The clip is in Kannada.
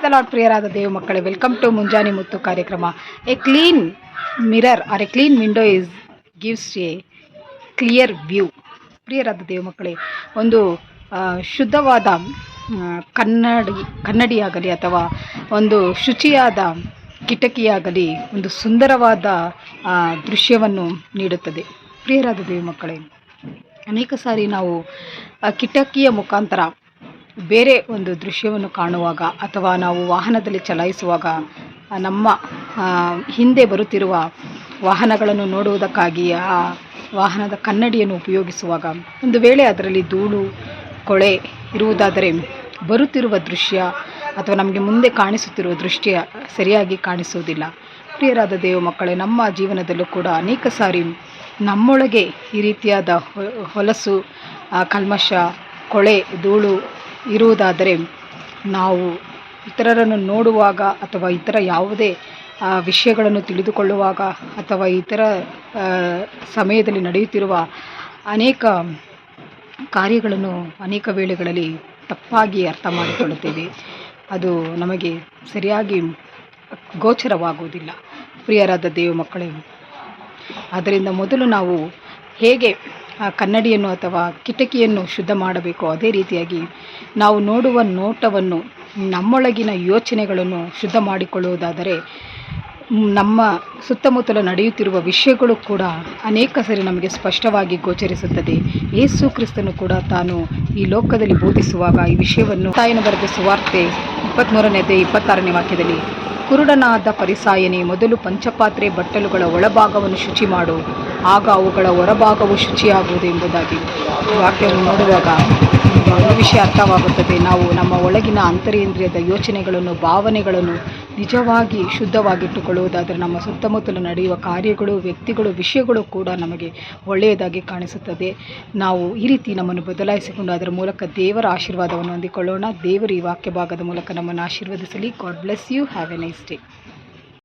ಪ್ರೈಸ್ ದ ಪ್ರಿಯರಾದ ದೇವ ಮಕ್ಕಳೇ ವೆಲ್ಕಮ್ ಟು ಮುಂಜಾನೆ ಮುತ್ತು ಕಾರ್ಯಕ್ರಮ. A clean mirror or a clean window is gives a clear view ಪ್ರಿಯರಾದ ದೇವ ಮಕ್ಕಳೇ, ಒಂದು ಶುದ್ಧವಾದ ಕನ್ನಡಿ, ಕನ್ನಡಿಯಾಗಲಿ ಅಥವಾ ಒಂದು ಶುಚಿಯಾದ ಕಿಟಕಿಯಾಗಲಿ ಒಂದು ಸುಂದರವಾದ ದೃಶ್ಯವನ್ನು ನೀಡುತ್ತದೆ. ಪ್ರಿಯರಾದ ದೇವ ಮಕ್ಕಳೇ, ಅನೇಕ ಸಾರಿ ನಾವು ಕಿಟಕಿಯ ಮುಖಾಂತರ ಬೇರೆ ಒಂದು ದೃಶ್ಯವನ್ನು ಕಾಣುವಾಗ ಅಥವಾ ನಾವು ವಾಹನದಲ್ಲಿ ಚಲಾಯಿಸುವಾಗ ನಮ್ಮ ಹಿಂದೆ ಬರುತ್ತಿರುವ ವಾಹನಗಳನ್ನು ನೋಡುವುದಕ್ಕಾಗಿ, ಆ, ವಾಹನದ ಕನ್ನಡಿಯನ್ನು ಉಪಯೋಗಿಸುವಾಗ, ಒಂದು ವೇಳೆ ಅದರಲ್ಲಿ ಧೂಳು, ಕೊಳೆ ಇರುವುದಾದರೆ ಬರುತ್ತಿರುವ ದೃಶ್ಯ ಅಥವಾ ನಮಗೆ ಮುಂದೆ ಕಾಣಿಸುತ್ತಿರುವ ದೃಶ್ಯ ಸರಿಯಾಗಿ ಕಾಣಿಸುವುದಿಲ್ಲ. ಪ್ರಿಯರಾದ ದೇವ ಮಕ್ಕಳೇ, ನಮ್ಮ ಜೀವನದಲ್ಲೂ ಕೂಡ ಅನೇಕ ಸಾರಿ ನಮ್ಮೊಳಗೆ ಈ ರೀತಿಯಾದ ಹೊಲಸು ಕಲ್ಮಶ, ಕೊಳೆ, ಧೂಳು ಇರುವುದಾದರೆ ನಾವು ಇತರರನ್ನು ನೋಡುವಾಗ ಅಥವಾ ಇತರ ಯಾವುದೇ ವಿಷಯಗಳನ್ನು ತಿಳಿದುಕೊಳ್ಳುವಾಗ ಅಥವಾ ಇತರ ಸಮಯದಲ್ಲಿ ನಡೆಯುತ್ತಿರುವ ಅನೇಕ ಕಾರ್ಯಗಳನ್ನು ಅನೇಕ ವೇಳೆಗಳಲ್ಲಿ ತಪ್ಪಾಗಿ ಅರ್ಥ ಮಾಡಿಕೊಳ್ಳುತ್ತೇವೆ. ಅದು ನಮಗೆ ಸರಿಯಾಗಿ ಗೋಚರವಾಗುವುದಿಲ್ಲ. ಪ್ರಿಯರಾದ ದೇವ ಮಕ್ಕಳೇ ಅದರಿಂದ ಮೊದಲು ನಾವು ಹೇಗೆ ಆ ಕನ್ನಡಿಯನ್ನು ಅಥವಾ ಕಿಟಕಿಯನ್ನು ಶುದ್ಧ ಮಾಡಬೇಕು. ಅದೇ ರೀತಿಯಾಗಿ ನಾವು ನೋಡುವ ನೋಟವನ್ನು, ನಮ್ಮೊಳಗಿನ ಯೋಚನೆಗಳನ್ನು ಶುದ್ಧ ಮಾಡಿಕೊಳ್ಳುವುದಾದರೆ ನಮ್ಮ ಸುತ್ತಮುತ್ತಲು ನಡೆಯುತ್ತಿರುವ ವಿಷಯಗಳು ಕೂಡ ಅನೇಕ ಸರಿ ನಮಗೆ ಸ್ಪಷ್ಟವಾಗಿ ಗೋಚರಿಸುತ್ತದೆ. ಯೇಸು ಕ್ರಿಸ್ತನು ಕೂಡ ತಾನು ಈ ಲೋಕದಲ್ಲಿ ಬೋಧಿಸುವಾಗ ಈ ವಿಷಯವನ್ನು ತಾಯಿನ ಬರೆದ ಸುವಾರ್ತೆ ಇಪ್ಪತ್ತ್ಮೂರನೇದೇ ಇಪ್ಪತ್ತಾರನೇ ವಾಕ್ಯದಲ್ಲಿ ಕುರುಡನಾದ ಪರಿಸಾಯನೆ ಮೊದಲು ಪಂಚಪಾತ್ರೆ ಬಟ್ಟಲುಗಳ ಒಳಭಾಗವನ್ನು ಶುಚಿ ಮಾಡು. ಆಗ ಅವುಗಳ ಹೊರಭಾಗವು ಶುಚಿಯಾಗುವುದು ಎಂಬುದಾಗಿ ವಾಕ್ಯವನ್ನು ನೋಡುವಾಗ ಒಂದು ವಿಷಯ ಅರ್ಥವಾಗುತ್ತದೆ. ನಾವು ನಮ್ಮ ಒಳಗಿನ ಅಂತರೇಂದ್ರಿಯದ ಯೋಚನೆಗಳನ್ನು, ಭಾವನೆಗಳನ್ನು ನಿಜವಾಗಿ ಶುದ್ಧವಾಗಿಟ್ಟುಕೊಳ್ಳುವುದಾದರೆ ನಮ್ಮ ಸುತ್ತಮುತ್ತಲು ನಡೆಯುವ ಕಾರ್ಯಗಳು, ವ್ಯಕ್ತಿಗಳು, ವಿಷಯಗಳು ಕೂಡ ನಮಗೆ ಒಳ್ಳೆಯದಾಗಿ ಕಾಣಿಸುತ್ತದೆ. ನಾವು ಈ ರೀತಿ ನಮ್ಮನ್ನು ಬದಲಾಯಿಸಿಕೊಂಡು ಅದರ ಮೂಲಕ ದೇವರ ಆಶೀರ್ವಾದವನ್ನು ಹೊಂದಿಕೊಳ್ಳೋಣ. ದೇವರು ಈ ವಾಕ್ಯ ಭಾಗದ ಮೂಲಕ ನಮ್ಮನ್ನು ಆಶೀರ್ವದಿಸಲಿ. God bless you have a nice day